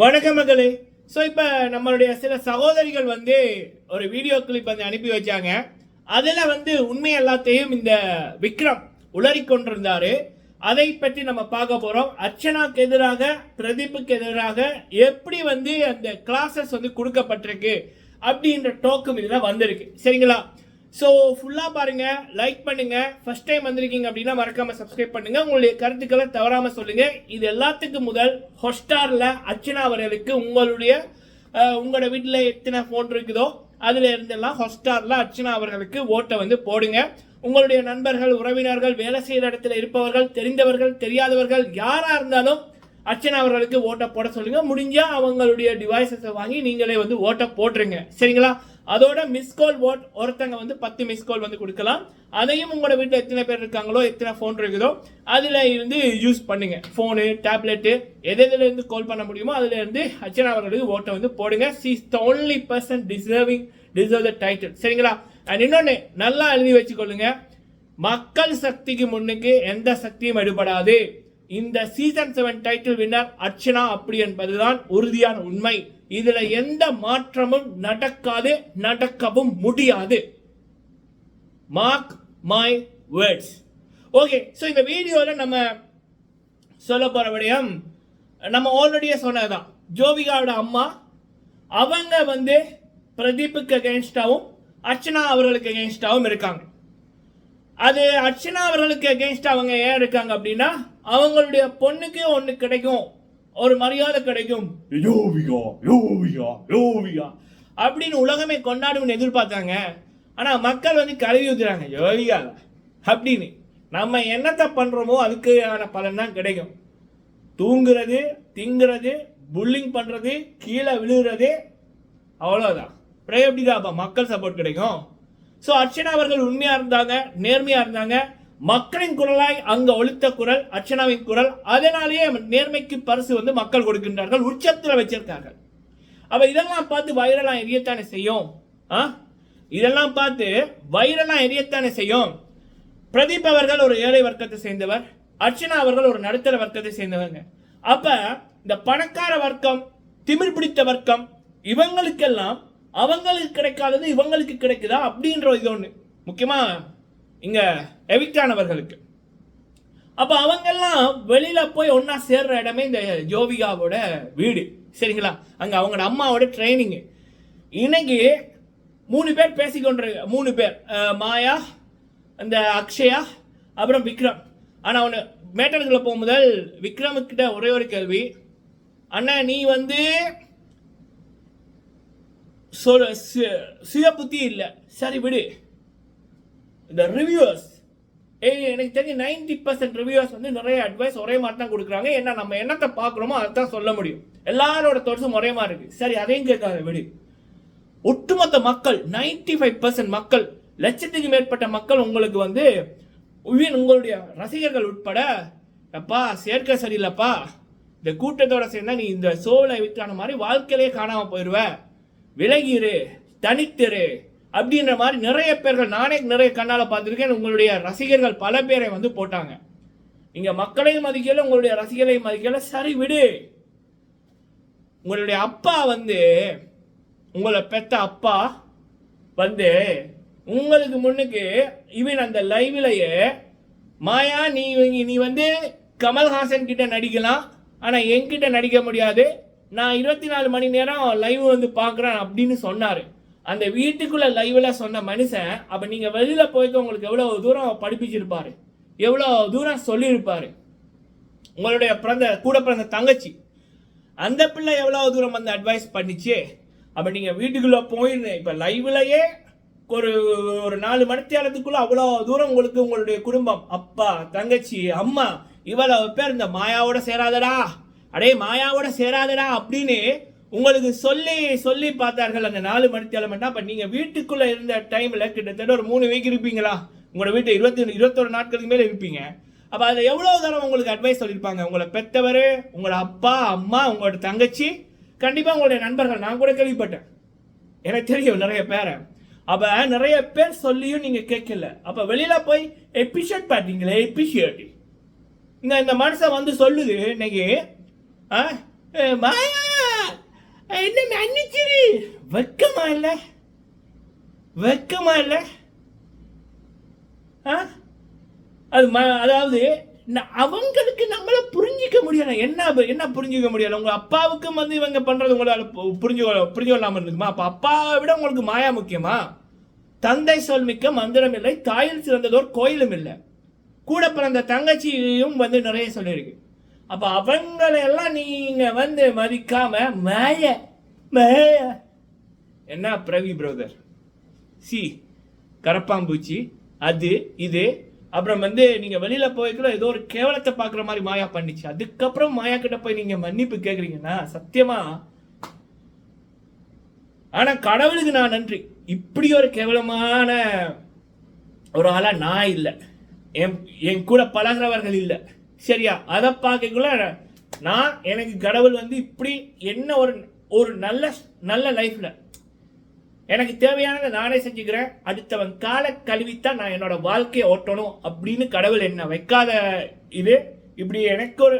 வணக்க மகளே ஸோ இப்போ நம்மளுடைய சில சகோதரிகள் வந்து ஒரு வீடியோ கிளிப் வந்து அனுப்பி வச்சாங்க. அதில் வந்து உண்மை எல்லாத்தையும் இந்த விக்ரம் உளறி கொண்டிருந்தாரு. அதை பற்றி நம்ம பார்க்க போகிறோம் அர்ச்சனாக்கு எதிராக பிரதீப்புக்கு எதிராக எப்படி வந்து அந்த கிளாஸஸ் வந்து கொடுக்கப்பட்டிருக்கு அப்படின்ற டோக்கும் இதில் வந்திருக்கு. சரிங்களா? ஸோ ஃபுல்லாக பாருங்கள் லைக் பண்ணுங்கள் ஃபஸ்ட் டைம் வந்திருக்கீங்க அப்படின்னா மறக்காமல் சப்ஸ்கிரைப் பண்ணுங்கள் உங்களுடைய கருத்துக்களை தவறாமல் சொல்லுங்கள் இது எல்லாத்துக்கும் முதல் ஹொஸ்டாரில் அர்ச்சனா அவர்களுக்கு உங்களுடைய உங்களோட வீட்டில் எத்தனை ஃபோன் இருக்குதோ அதில் இருந்தெல்லாம் ஹொஸ்டாரில் அர்ச்சனா அவர்களுக்கு ஓட்டை வந்து போடுங்க. உங்களுடைய நண்பர்கள் உறவினர்கள் வேலை செய்கிற இடத்துல இருப்பவர்கள் தெரிந்தவர்கள் தெரியாதவர்கள் யாராக இருந்தாலும் அர்ச்சனா அவர்களுக்கு ஓட்டை போட சொல்லுங்கள் முடிஞ்சால் அவங்களுடைய டிவைசஸை வாங்கி நீங்களே வந்து ஓட்டை போட்டுருங்க. சரிங்களா? அதோட மிஸ் கால் ஓட் ஒருத்தங்க வந்து பத்து மிஸ் கால் வந்து கொடுக்கலாம். அதையும் உங்களோட வீட்டில் எத்தனை பேர் இருக்காங்களோ எத்தனை ஃபோன் இருக்குதோ அதில் இருந்து யூஸ் பண்ணுங்க. ஃபோனு டேப்லெட்டு எது எதுல இருந்து கால் பண்ண முடியுமோ அதுல இருந்து அர்ச்சனா அவர்களுக்கு ஓட்டை வந்து போடுங்க. She is the only person deserving deserve the title சரிங்களா? அண்ட் இன்னொன்று நல்லா எழுதி வச்சுக்கொள்ளுங்க. மக்கள் சக்திக்கு முன்னுக்கு எந்த சக்தியும் எடுபடாது. இந்த season seven title winner Archana அப்படி என்பதுதான் உறுதியான உண்மை. இதுல எந்த மாற்றமும் நடக்காது நடக்கவும் முடியாது. Mark my words okay so இந்த வீடியோவில் நம்ம சொல்ல போகிற விடயம் நம்ம ஆல்ரெடியே சொன்னதுதான் ஜோவிகாவோட அம்மா அவங்க வந்து பிரதீப்புக்கு அகேன்ஸ்டாகவும் அர்ச்சனா அவர்களுக்கு அகேன்ஸ்டாகவும் இருக்காங்க. அது அர்ச்சனா அவர்களுக்கு அகேன்ஸ்ட் அவங்க ஏன் இருக்காங்க அப்படின்னா அவங்களுடைய பொண்ணுக்கு ஒன்று கிடைக்கும். ஒரு மரியாதை கிடைக்கும். யோவியா யோவியா யோவியா அப்படின்னு உலகமே கொண்டாடும் எதிர்பார்த்தாங்க. ஆனால் மக்கள் வந்து கழுவி ஊத்துறாங்க. யோவியா அப்படின்னு. நம்ம என்னத்தை பண்ணுறோமோ அதுக்கான பலன் தான் கிடைக்கும். தூங்குறது திங்குறது புல்லிங் பண்ணுறது கீழே விழுகிறது அவ்வளோதான் அப்புறம் எப்படிதான் அப்ப மக்கள் சப்போர்ட் கிடைக்கும். ஸோ அர்ச்சனா அவர்கள் உண்மையாக இருந்தாங்க நேர்மையாக இருந்தாங்க. மக்களின் குரலாய் அங்க ஒழித்த குரல் அர்ச்சனாவின் குரல் அதனாலேயே நேர்மைக்கு பரிசு வந்து மக்கள் கொடுக்கின்றார்கள் உச்சத்தில் வச்சிருக்கார்கள். அப்போ இதெல்லாம் பார்த்து வைரலா எரியத்தானே செய்யும்? ஆ? இதெல்லாம் பார்த்து வைரலா எரியத்தானே செய்யும்? பிரதீப் அவர்கள் ஒரு ஏழை வர்க்கத்தை சேர்ந்தவர் அர்ச்சனா அவர்கள் ஒரு நடுத்தர வர்க்கத்தை சேர்ந்தவங்க. அப்ப இந்த பணக்கார வர்க்கம் திமிர் பிடித்த வர்க்கம் இவங்களுக்கெல்லாம் அவங்களுக்கு கிடைக்காதது இவங்களுக்கு கிடைக்குதா? அப்படின்ற இது ஒன்று முக்கியமாக இங்கே எவிக்டானவர்களுக்கு அப்போ அவங்கெல்லாம் வெளியில் போய் ஒன்றா சேர்ற இடமே இந்த ஜோவிகாவோட வீடு. சரிங்களா? அங்கே அவங்களோட அம்மாவோட ட்ரைனிங்கு இன்னைக்கு மூணு பேர் பேசிக்கொண்டு மூணு பேர். மாயா அந்த அக்ஷயா அப்புறம் விக்ரம். ஆனால் அவனு மேட்டலுக்குள்ள போகும் முதல் விக்ரமுக்கிட்ட ஒரே ஒரு கேள்வி. அண்ணா நீ வந்து சொல் சு- சுய புத்தி இல்லை. சரி விடு. இந்த ரிவ்யூவர்ஸ் ஏய் எனக்கு தெரிஞ்சு நைன்டி பர்சன்ட் ரிவ்யூஸ் வந்து நிறைய அட்வைஸ் ஒரே மாதிரி தான் கொடுக்குறாங்க. ஏன்னா நம்ம என்னத்தை பார்க்குறோமோ அதை தான் சொல்ல முடியும். எல்லாரோட தோட்டம் ஒரே மாதிரி இருக்குது சரி அதையும் கேட்காத விடு. ஒட்டுமொத்த மக்கள் 95% ஃபைவ் பர்சன்ட் மக்கள் லட்சத்துக்கு மேற்பட்ட மக்கள் உங்களுக்கு வந்து உயிர் உங்களுடைய ரசிகர்கள் உட்பட அப்பா சேர்க்க சரியில்லைப்பா. இந்த கூட்டத்தோட சேர்ந்தா நீ இந்த சோலை வித்தான மாதிரி வாழ்க்கையிலே காணாம போயிடுவ விலகிரு தனித்திரு அப்படின்ற மாதிரி நிறைய பேர்கள் நானே நிறைய கண்ணால் பார்த்துருக்கேன். உங்களுடைய ரசிகர்கள் பல பேரை வந்து போட்டாங்க. நீங்கள் மக்களையும் மதிக்கல உங்களுடைய ரசிகர்களையும் மதிக்கல. சரி விடு. உங்களுடைய அப்பா வந்து உங்களை பெத்த அப்பா வந்து உங்களுக்கு முன்னுக்கு இவன் அந்த லைவ்லையே மாயா நீ நீ வந்து கமல்ஹாசன் கிட்ட நடிக்கலாம். ஆனால் என்கிட்ட நடிக்க முடியாது. நான் இருபத்தி நாலு மணி நேரம் லைவ் வந்து பார்க்குறேன் அப்படின்னு சொன்னார். அந்த வீட்டுக்குள்ளே லைவில் சொன்ன மனுஷன் அப்போ நீங்கள் வெளியில் போய்க்க உங்களுக்கு எவ்வளோ தூரம் படிப்பிச்சிருப்பார்? எவ்வளோ தூரம் சொல்லியிருப்பார்? உங்களுடைய பிறந்த கூட பிறந்த தங்கச்சி அந்த பிள்ளை எவ்வளோ தூரம் வந்து அட்வைஸ் பண்ணிச்சு? அப்போ நீங்கள் வீட்டுக்குள்ளே போயிருந்தேன் இப்போ லைவ்லையே ஒரு ஒரு நாலு மணித்தியாலத்துக்குள்ள அவ்வளோ தூரம் உங்களுக்கு உங்களுடைய குடும்பம் அப்பா தங்கச்சி அம்மா இவ்வளவு பேர் இந்த மாயாவோட சேராதடா. அடே மாயாவோட சேராதடா அப்படின்னு உங்களுக்கு சொல்லி சொல்லி பார்த்தார்கள் அந்த நாலு மணித்தியாலம் அப்ப நீங்க வீட்டுக்குள்ள இருந்த டைம்ல கிட்டத்தட்ட ஒரு மூணு வீக் இருப்பீங்களா? உங்களோட வீட்டை இருபத்தி இருபத்தொரு நாட்களுக்கு மேலே இருப்பீங்க. அப்ப அதை எவ்வளவு தூரம் உங்களுக்கு அட்வைஸ் சொல்லியிருப்பாங்க? உங்களை பெத்தவர் உங்களோட அப்பா அம்மா உங்களோட தங்கச்சி? கண்டிப்பா உங்களுடைய நண்பர்கள். நான் கூட கேள்விப்பட்டேன். எனக்கு தெரியும் நிறைய பேரை. அப்ப நிறைய பேர் சொல்லியும் நீங்க கேட்கல. அப்ப வெளியில போய் எபிஷியட் பார்த்தீங்களே எபிஷியட் இந்த இந்த மனுஷன் வந்து சொல்லுது இன்னைக்கு ஆ, மாயா! என்ன மன்னிச்சிரு! வெக்கமா இல்லை? வெக்கமா இல்லை? ஆ? அது ம- அதாவது அவங்களுக்கு நம்மளை புரிஞ்சிக்க முடியலை. என்ன என்ன புரிஞ்சிக்க முடியலை? உங்கள் அப்பாவுக்கும் வந்து இவங்க பண்ணுறது உங்களால் பு- புரிஞ்சு கொள்ள- புரிஞ்சு கொள்ளாம இருக்குமா அப்போ அப்பாவை விட உங்களுக்கு மாயா முக்கியமா? தந்தை சொல் மிக்க மந்திரம் இல்லை தாயில் சிறந்ததோர் கோயிலும் இல்லை. கூட பிறந்த தங்கச்சியும் வந்து நிறைய சொல்லியிருக்கு. அப்ப அவங்களெல்லாம் நீங்க வந்து மதிக்காம மேய மேய. என்ன பிரவி பிரதர் சி கரப்பாம்பூச்சி அது இது. அப்புறம் வந்து நீங்க வெளியில போய்க்குள்ள ஏதோ ஒரு கேவலத்தை பாக்குற மாதிரி மாயா பண்ணிச்சு. அதுக்கப்புறம் மாயா கிட்ட போய் நீங்க மன்னிப்பு கேக்குறீங்கன்னா சத்தியமா? ஆனா கடவுளுக்கு நான் நன்றி. இப்படி ஒரு கேவலமான ஒரு ஆளா நான் இல்லை. என் என் கூட பழகிறவர்கள் இல்லை. சரியா? அதை பார்க்கக்குள்ள நான் எனக்கு கடவுள் வந்து இப்படி என்ன ஒரு ஒரு நல்ல நல்ல லைஃப்பில் எனக்கு தேவையானதை நானே செஞ்சுக்கிறேன். அடுத்தவன் காலை கழுவித்தான் நான் என்னோட வாழ்க்கையை ஓட்டணும் அப்படின்னு கடவுள் என்ன வைக்காத இது. இப்படி எனக்கு ஒரு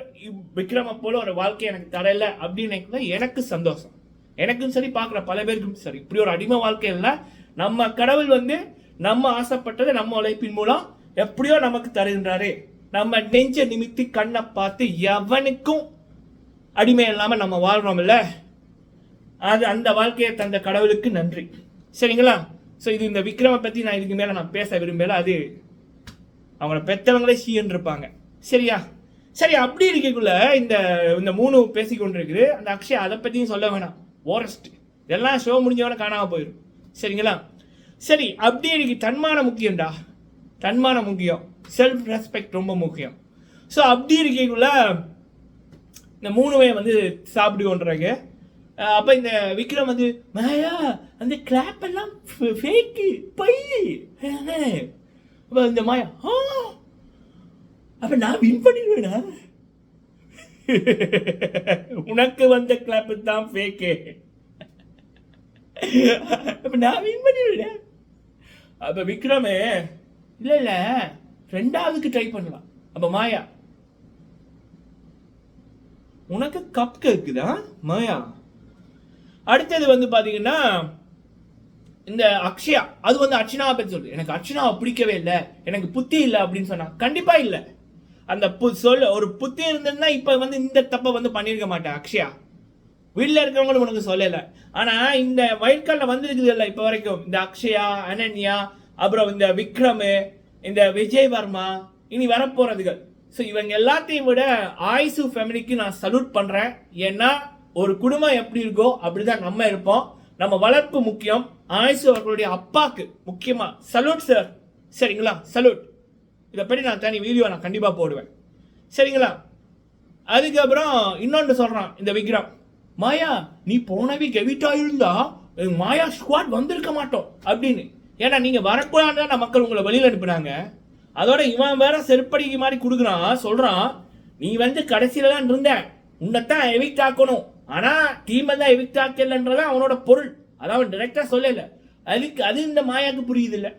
விக்ரம போல ஒரு வாழ்க்கை எனக்கு தரல அப்படின்னு எனக்கு சந்தோஷம். எனக்கும் சரி பார்க்குற பல பேருக்கும் சரி. இப்படி ஒரு அடிமை வாழ்க்கை இல்லை. நம்ம கடவுள் வந்து நம்ம ஆசைப்பட்டதை நம்ம உழைப்பின் மூலம் எப்படியோ நமக்கு தருகின்றாரு. நம்ம நெஞ்ச நிமித்தி கண்ணை பார்த்து எவனுக்கும் அடிமை இல்லாமல் நம்ம வாழ்கிறோம்ல அது அந்த வாழ்க்கையை தந்த கடவுளுக்கு நன்றி. சரிங்களா? ஸோ இது இந்த விக்ரம பற்றி நான் இதுக்கு மேலே நான் பேச விரும்பல. அது அவங்கள பெற்றவங்களே சீன் இருப்பாங்க சரியா? சரி அப்படி இருக்கக்குள்ள இந்த இந்த மூணு பேசி கொண்டிருக்குது. அந்த அக்ஷய் அதை பற்றியும் சொல்ல வேணாம். ஓரஸ்ட் இதெல்லாம் ஷோ முடிஞ்சவன காணாமல் போயிடும் சரிங்களா? சரி அப்படி இருக்கு. தன்மானம் முக்கியம்டா. தன்மானம் முக்கியம். செல்ஃப் ரெஸ்பெக்ட் ரொம்ப முக்கியம். ஸோ அப்படி இருக்கக்குள்ள இந்த மூணு வந்து சாப்பிடுவோன்றாங்க அப்போ இந்த விக்ரம் வந்து மாயா அந்த கிளாப் எல்லாம் ஃபேக்கு பை. அப்போ இந்த மாயா ஆ அப்போ நான் வின் பண்ணிடுவேனா? உனக்கு வந்த கிளாப் தான் ஃபேக்கு அப்போ நான் வின் பண்ணிடுவேன்? அப்போ விக்ரமே இல்லை இல்லை ரெண்டாவதுக்கு ட்ரை பண்ணலாம். அப்ப மாயா. உனக்கு கப் கேக்குதா? மாயா. அடுத்தது வந்து பாத்தீங்கன்னா இந்த அக்ஷயா. அது வந்து அர்ச்சனாவை பற்றி சொல்லுது. எனக்கு அர்ச்சனாவை பிடிக்கவே இல்லை. எனக்கு புத்தி இல்லை அப்படின்னு சொன்னா. கண்டிப்பா இல்லை. அந்த பு சொல் ஒரு புத்தி இருந்ததுன்னா இப்போ வந்து இந்த தப்பை வந்து பண்ணியிருக்க மாட்டேன் அக்ஷயா. வீட்டில் இருக்கிறவங்களும் உனக்கு சொல்லலை. ஆனால் இந்த வயற்காலில் வந்திருக்குது இல்லை இப்போ வரைக்கும். இந்த அக்ஷயா அனன்யா அப்புறம் இந்த விக்ரமு இந்த விஜய் வர்மா இனி வரப்போறதுகள். ஸோ இவங்க எல்லாத்தையும் விட ஆயுசு ஃபேமிலிக்கு நான் சல்யூட் பண்ணுறேன் ஏன்னா ஒரு குடும்பம் எப்படி இருக்கோ அப்படிதான் நம்ம இருப்போம். நம்ம வளர்ப்பு முக்கியம். ஆயுசு அவர்களுடைய அப்பாக்கு முக்கியமா. சல்யூட் சார் சரிங்களா? சல்யூட் இதை பற்றி நான் தனி வீடியோ நான் கண்டிப்பாக போடுவேன். சரிங்களா? அதுக்கப்புறம் இன்னொன்று சொல்கிறான் இந்த விக்ரம். மாயா நீ போன வீக் எவிட் ஆயிருந்தா மாயா ஸ்குவாட் வந்திருக்க மாட்டோம். அப்படின்னு. ஏன்னா நீங்கள் வரக்கூடாதுன்னு தான் மக்கள் உங்களை வெளியில் அனுப்புனாங்க. அதோட இவன் வேற செருப்படிக்கு மாதிரி கொடுக்குறான் சொல்கிறான் நீ வந்து கடைசியில் தான் இருந்தேன் உன்னைத்தான் எவிக்ட் ஆக்கணும். ஆனால் டீமை தான் எவிக்ட் ஆக்கலன்றதான் அவனோட பொருள். அதான் அவன் டைரக்டா சொல்லலை. அதுக்கு அது இந்த மாயாவுக்கு புரியுது இல்லை.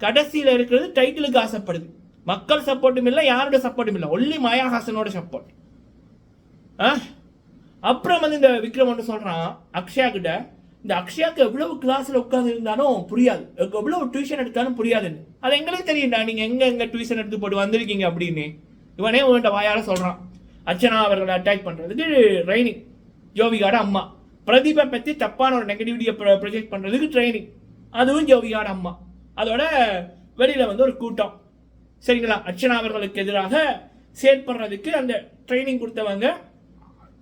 கடைசியில் இருக்கிறது டைட்டிலுக்கு ஆசைப்படுது. மக்கள் சப்போர்ட்டும் இல்லை யாரோட சப்போர்ட்டும் இல்லை. ஒன்லி மாயாஹாசனோட சப்போர்ட் ஆ? அப்புறம் வந்து இந்த விக்ரம் ஒன்று சொல்கிறான் அக்ஷயா கிட்ட. இந்த அக்ஷயாவுக்கு எவ்வளவு கிளாஸில் உட்காந்துருந்தாலும் புரியாது. எவ்வளவு டியூஷன் எடுத்தாலும் புரியாதுன்னு. அது எங்களுக்கு தெரியும்டா நீங்கள் எங்கே எங்கே டியூஷன் எடுத்து போட்டு வந்திருக்கீங்க? அப்படின்னு. இவனே உன்கிட்ட வாயால் சொல்கிறான் அர்ச்சனா அவர்களை அட்டாக் பண்ணுறதுக்கு ட்ரைனிங் ஜோவிகாட அம்மா. பிரதீபை பற்றி தப்பான ஒரு நெகட்டிவிட்டியை ப்ரொஜெக்ட் பண்ணுறதுக்கு ட்ரைனிங் அதுவும் ஜோவிகாட அம்மா. அதோட வெளியில் வந்து ஒரு கூட்டம். சரிங்களா? அர்ச்சனா அவர்களுக்கு எதிராக செயற்படுறதுக்கு அந்த ட்ரைனிங் கொடுத்தவங்க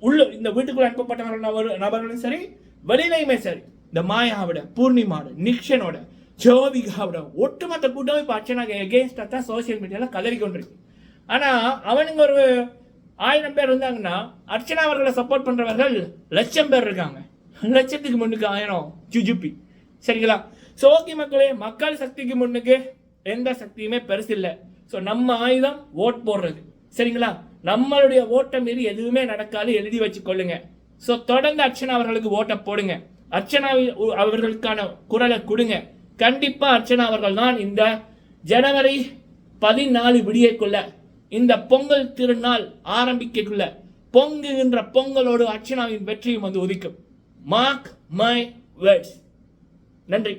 உள்ள இந்த வீட்டுக்குள்ள அனுப்பப்பட்டவர்கள் நபர்- நபர்களும் சரி வெளியிலையுமே சரி. இந்த மாயாவோட பூர்ணிமாவோட நிக்ஷனோட ஜோவிகாவோட ஒட்டுமொத்த கூட்டம் இப்போ அர்ச்சனாக்கு எகேன்ஸ்டா தான் சோசியல் மீடியாவில் கதறி கொண்டிருக்கு. ஆனால் அவனுங்க ஒரு ஆயிரம் பேர் இருந்தாங்கன்னா அர்ச்சனா அவர்களை சப்போர்ட் பண்ணுறவர்கள் லட்சம் பேர் இருக்காங்க. லட்சத்துக்கு முன்னுக்கு ஆயிரம் ஜுஜுப்பி சரிங்களா? ஸோ ஓகே மக்களே மக்கள் சக்திக்கு முன்னுக்கு எந்த சக்தியுமே பெருசு இல்லை. ஸோ நம்ம ஆயுதம் ஓட் போடுறது. சரிங்களா? நம்மளுடைய ஓட்டம் மீறி எதுவுமே நடக்காது. எழுதி வச்சு கொள்ளுங்கள் ஸோ தொடர்ந்து அர்ச்சனா அவர்களுக்கு ஓட்டை போடுங்க. அர்ச்சனா அவர்களுக்கான குரலை கொடுங்க. கண்டிப்பா அர்ச்சனா அவர்கள் தான் இந்த ஜனவரி பதினாலு விடியக்குள்ள இந்த பொங்கல் திருநாள் ஆரம்பிக்கக்குள்ள பொங்குகின்ற பொங்கலோடு அர்ச்சனாவின் வெற்றியும் வந்து உதிக்கும். மார்க் மை வேர்ட்ஸ் நன்றி.